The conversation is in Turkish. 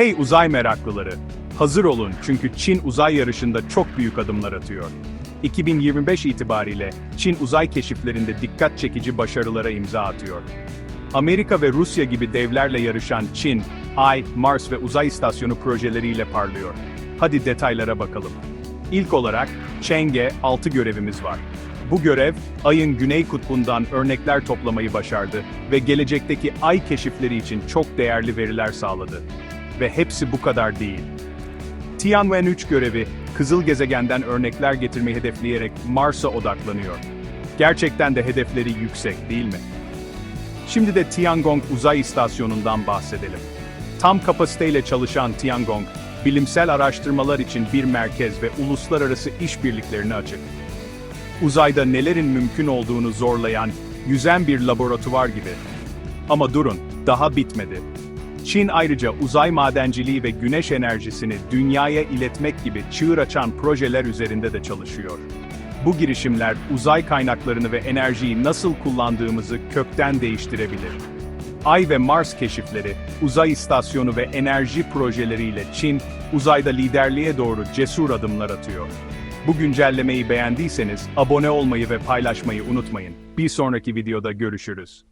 Hey uzay meraklıları! Hazır olun çünkü Çin uzay yarışında çok büyük adımlar atıyor. 2025 itibariyle Çin uzay keşiflerinde dikkat çekici başarılara imza atıyor. Amerika ve Rusya gibi devlerle yarışan Çin, Ay, Mars ve uzay istasyonu projeleriyle parlıyor. Hadi detaylara bakalım. İlk olarak, Chang'e 6 görevimiz var. Bu görev, Ay'ın güney kutbundan örnekler toplamayı başardı ve gelecekteki Ay keşifleri için çok değerli veriler sağladı. Ve hepsi bu kadar değil. Tianwen-3 görevi, kızıl gezegenden örnekler getirmeyi hedefleyerek Mars'a odaklanıyor. Gerçekten de hedefleri yüksek değil mi? Şimdi de Tiangong Uzay İstasyonu'ndan bahsedelim. Tam kapasiteyle çalışan Tiangong, bilimsel araştırmalar için bir merkez ve uluslararası işbirliklerine açık. Uzayda nelerin mümkün olduğunu zorlayan, yüzen bir laboratuvar gibi. Ama durun, daha bitmedi. Çin ayrıca uzay madenciliği ve güneş enerjisini dünyaya iletmek gibi çığır açan projeler üzerinde de çalışıyor. Bu girişimler uzay kaynaklarını ve enerjiyi nasıl kullandığımızı kökten değiştirebilir. Ay ve Mars keşifleri, uzay istasyonu ve enerji projeleriyle Çin, uzayda liderliğe doğru cesur adımlar atıyor. Bu güncellemeyi beğendiyseniz abone olmayı ve paylaşmayı unutmayın. Bir sonraki videoda görüşürüz.